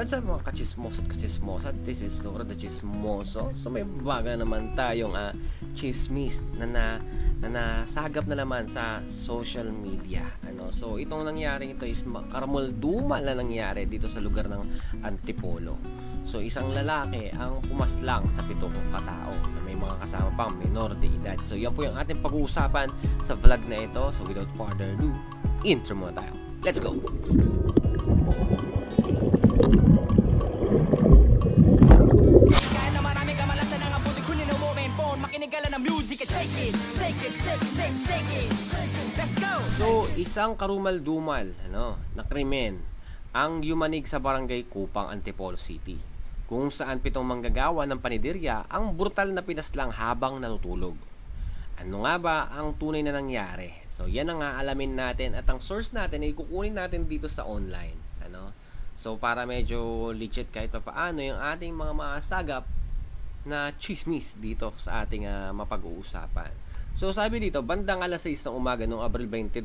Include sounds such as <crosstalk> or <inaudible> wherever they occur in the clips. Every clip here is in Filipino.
what's up mga kachismoso at kachismosa? This is Sora the Chismoso. So may baga naman tayong uh, chismis na, na, na nasagap na naman sa social media. Ano? So itong nangyari ito is karamuldumal na nangyari dito sa lugar ng Antipolo. So isang lalaki ang pumaslang sa pitong katao na may mga kasama pang minor de edad. So yan po yung ating pag-uusapan sa vlog na ito. So without further ado, intro muna tayo. Let's go! Isang karumal-dumal ano, na krimen ang yumanig sa barangay Kupang, Antipolo City kung saan pitong manggagawa ng panidirya ang brutal na pinaslang habang natutulog. Ano nga ba ang tunay na nangyari? So, yan ang aalamin natin at ang source natin ay kukunin natin dito sa online. Ano? So, para medyo legit kahit pa paano yung ating mga masagap na chismis dito sa ating ah, mapag-uusapan. So sabi dito, bandang alas 6 ng umaga noong Abril 22,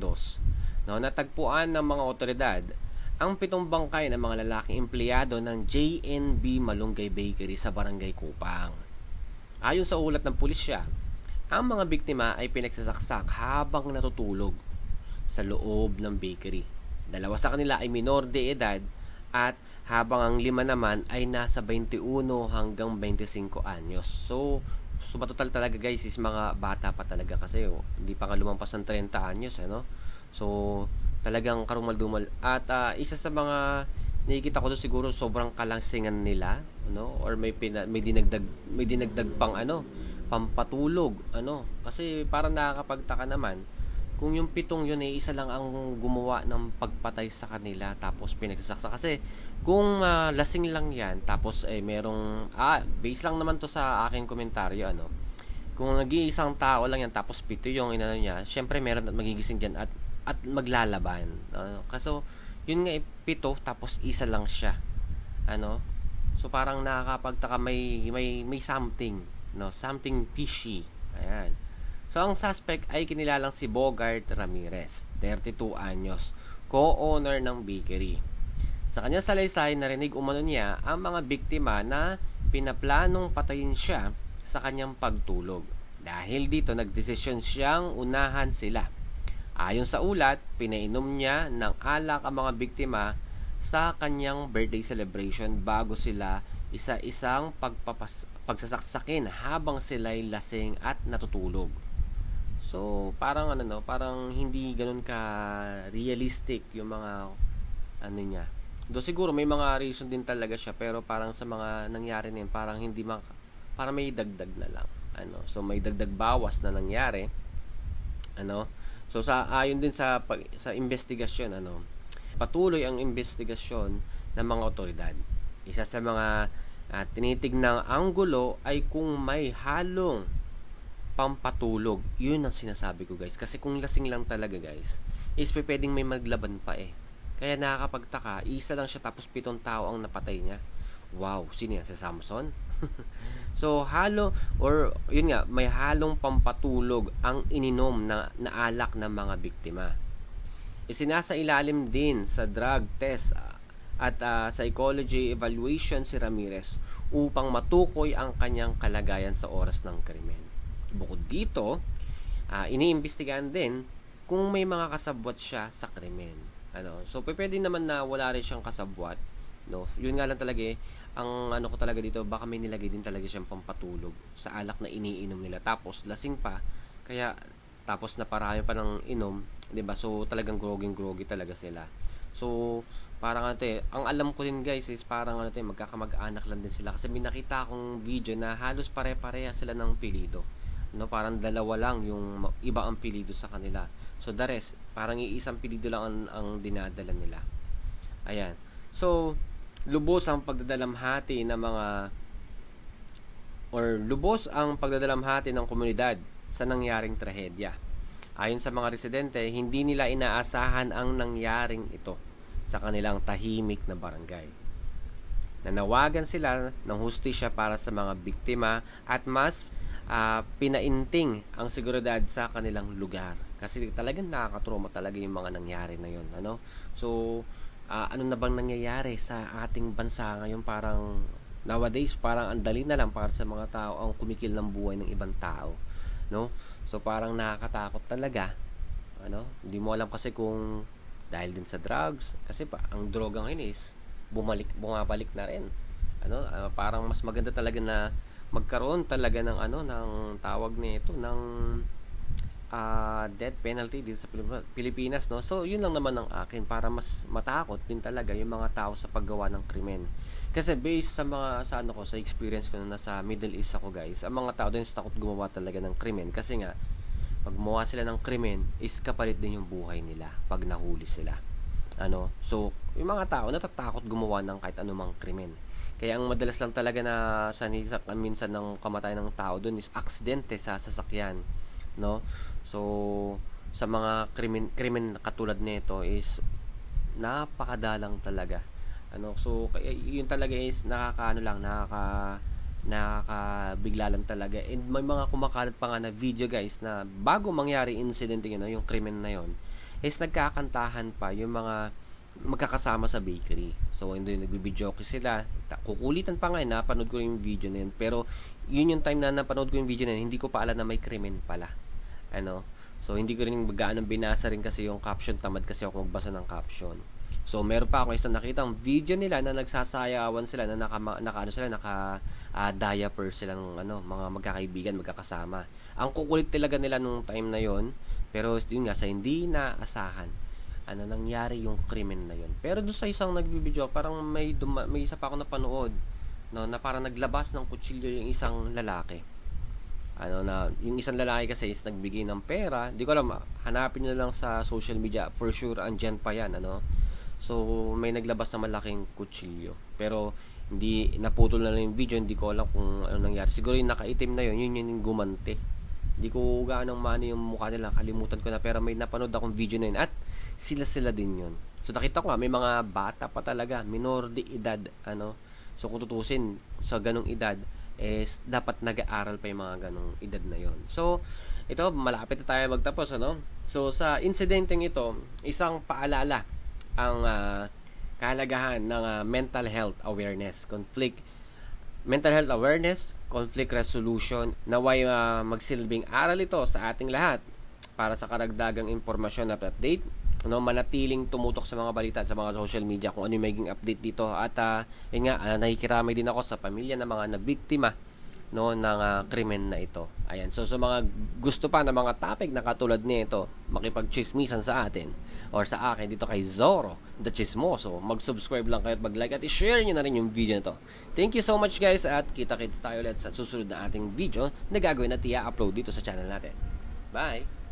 no, natagpuan ng mga otoridad ang pitong bangkay ng mga lalaking empleyado ng JNB Malunggay Bakery sa Barangay Kupang. Ayon sa ulat ng pulisya, ang mga biktima ay pinagsasaksak habang natutulog sa loob ng bakery. Dalawa sa kanila ay minor de edad at habang ang lima naman ay nasa 21 hanggang 25 anyos. So, so total talaga guys is mga bata pa talaga kasi oh, hindi pa nga lumampas ng 30 anyos ano. So, talagang karumal-dumal. At ah, isa sa mga nakikita ko doon siguro sobrang kalangsingan nila, ano, or may pina, may dinagdag may dinagdag pang ano, pampatulog, ano. Kasi para nakakapagtaka naman kung yung pitong yun eh, isa lang ang gumawa ng pagpatay sa kanila tapos pinagsasaksa kasi kung ah, lasing lang yan tapos eh merong ah base lang naman to sa aking komentaryo ano kung nag-iisang tao lang yan tapos pito yung inano niya syempre meron at magigising dyan at at maglalaban ano kaso yun nga eh, pito tapos isa lang siya ano so parang nakakapagtaka may may may something no something fishy ayan So, ang suspect ay kinilalang si Bogart Ramirez, 32 anyos, co-owner ng bakery. Sa kanyang salaysay, narinig umano niya ang mga biktima na pinaplanong patayin siya sa kanyang pagtulog. Dahil dito, nagdesisyon siyang unahan sila. Ayon sa ulat, pinainom niya ng alak ang mga biktima sa kanyang birthday celebration bago sila isa-isang pagpapas- pagsasaksakin habang sila'y lasing at natutulog. So, parang ano no, parang hindi ganoon ka realistic yung mga ano niya. Do siguro may mga reason din talaga siya pero parang sa mga nangyari na yun, parang hindi mak para may dagdag na lang. Ano, so may dagdag bawas na nangyari. Ano? So sa ayon din sa pag, sa investigasyon ano, patuloy ang investigasyon ng mga otoridad. Isa sa mga uh, tinitignang anggulo ay kung may halong pampatulog. Yun ang sinasabi ko guys. Kasi kung lasing lang talaga guys, is pwedeng may maglaban pa eh. Kaya nakakapagtaka, isa lang siya tapos pitong tao ang napatay niya. Wow, sino yan? Si Samson? <laughs> so, halo, or yun nga, may halong pampatulog ang ininom na, na alak ng mga biktima. Isinasa ilalim din sa drug test ah, at uh, psychology evaluation si Ramirez upang matukoy ang kanyang kalagayan sa oras ng krimen. Bukod dito, uh, iniimbestigahan din kung may mga kasabwat siya sa krimen. Ano? So, pwede naman na wala rin siyang kasabwat. No? Yun nga lang talaga eh, ang ano ko talaga dito, baka may nilagay din talaga siyang pampatulog sa alak na iniinom nila. Tapos, lasing pa. Kaya, tapos na parami pa ng inom, 'di ba? So talagang groging-grogi talaga sila. So parang ano eh, ang alam ko din guys is parang ano eh, magkakamag-anak lang din sila kasi may nakita akong video na halos pare-pareha sila ng pilido no parang dalawa lang yung iba ang pilido sa kanila so the rest parang iisang pilido lang ang, ang dinadala nila ayan so lubos ang pagdadalamhati ng mga or lubos ang pagdadalamhati ng komunidad sa nangyaring trahedya ayon sa mga residente hindi nila inaasahan ang nangyaring ito sa kanilang tahimik na barangay nanawagan sila ng hustisya para sa mga biktima at mas uh, pinainting ang seguridad sa kanilang lugar. Kasi talagang nakakatrauma talaga yung mga nangyari na yun. Ano? So, ah, ano na bang nangyayari sa ating bansa ngayon? Parang nowadays parang ang dali na lang para sa mga tao ang kumikil ng buhay ng ibang tao no? So parang nakakatakot talaga ano? Hindi mo alam kasi kung dahil din sa drugs kasi pa ang droga ngayon is bumalik bumabalik na rin ano? Ah, parang mas maganda talaga na magkaroon talaga ng ano ng tawag nito ng ah, death penalty dito sa Pilip- Pilipinas no? So yun lang naman ang akin para mas matakot din talaga yung mga tao sa paggawa ng krimen. Kasi based sa mga sa ano ko sa experience ko na nasa Middle East ako guys ang mga tao din takot gumawa talaga ng krimen. Kasi nga pag gumawa sila ng krimen is kapalit din yung buhay nila pag nahuli sila. Ano? So yung mga tao natatakot gumawa ng kahit anumang krimen. Kaya ang madalas lang talaga na sa sa- minsan ng kamatayan ng tao doon is aksidente sa sasakyan no so sa mga krimen krimen katulad nito is napakadalang talaga ano so yun talaga is nakakaano lang nakaka nakakabigla lang talaga and may mga kumakalat pa nga na video guys na bago mangyari incident yun no, yung krimen na yon is nagkakantahan pa yung mga magkakasama sa bakery. So, hindi nagbibidyoke sila. Ta- Kukulitan pa nga, napanood ko yung video na yun. Pero, yun yung time na napanood ko yung video na yun, hindi ko pa alam na may krimen pala. Ano? So, hindi ko rin gaano binasa rin kasi yung caption. Tamad kasi ako magbasa ng caption. So, meron pa ako isang nakitang video nila na nagsasayawan sila na naka, naka ano sila, naka ah, diaper sila ng ano, mga magkakaibigan, magkakasama. Ang kukulit talaga nila nung time na yon pero yun nga, sa hindi naasahan, ano nangyari yung krimen na yun. Pero doon sa isang nagbibideo, parang may duma- may isa pa ako napanood no na parang naglabas ng kutsilyo yung isang lalaki. Ano na yung isang lalaki kasi is nagbigay ng pera. Hindi ko alam, hanapin niyo na lang sa social media. For sure andyan pa 'yan, ano. So may naglabas na malaking kutsilyo. Pero hindi naputol na lang yung video, hindi ko alam kung ano nangyari. Siguro yung nakaitim na yun, yun yun yung gumante. Hindi ko gaano maano yung mukha nila, kalimutan ko na pero may napanood akong video na yun at sila sila din yun. So nakita ko nga may mga bata pa talaga, minor de edad ano. So kung tutusin sa ganong edad is dapat nag-aaral pa yung mga ganong edad na yon. So ito malapit na tayo magtapos ano. So sa insidenteng ito, isang paalala ang ah, kahalagahan ng ah, mental health awareness, conflict mental health awareness, conflict resolution, naway uh, magsilbing aral ito sa ating lahat para sa karagdagang impormasyon at update no manatiling tumutok sa mga balita sa mga social media kung ano yung magiging update dito at uh, yun nga uh, nakikiramay din ako sa pamilya ng mga nabiktima no ng uh, krimen na ito. Ayan. So sa mga gusto pa ng mga topic na katulad nito, makipagchismisan sa atin or sa akin dito kay Zoro, the Chismoso, mag-subscribe lang kayo at mag-like at i-share niyo na rin yung video na to. Thank you so much guys at kita-kits tayo ulit sa susunod na ating video na gagawin at i-upload dito sa channel natin. Bye!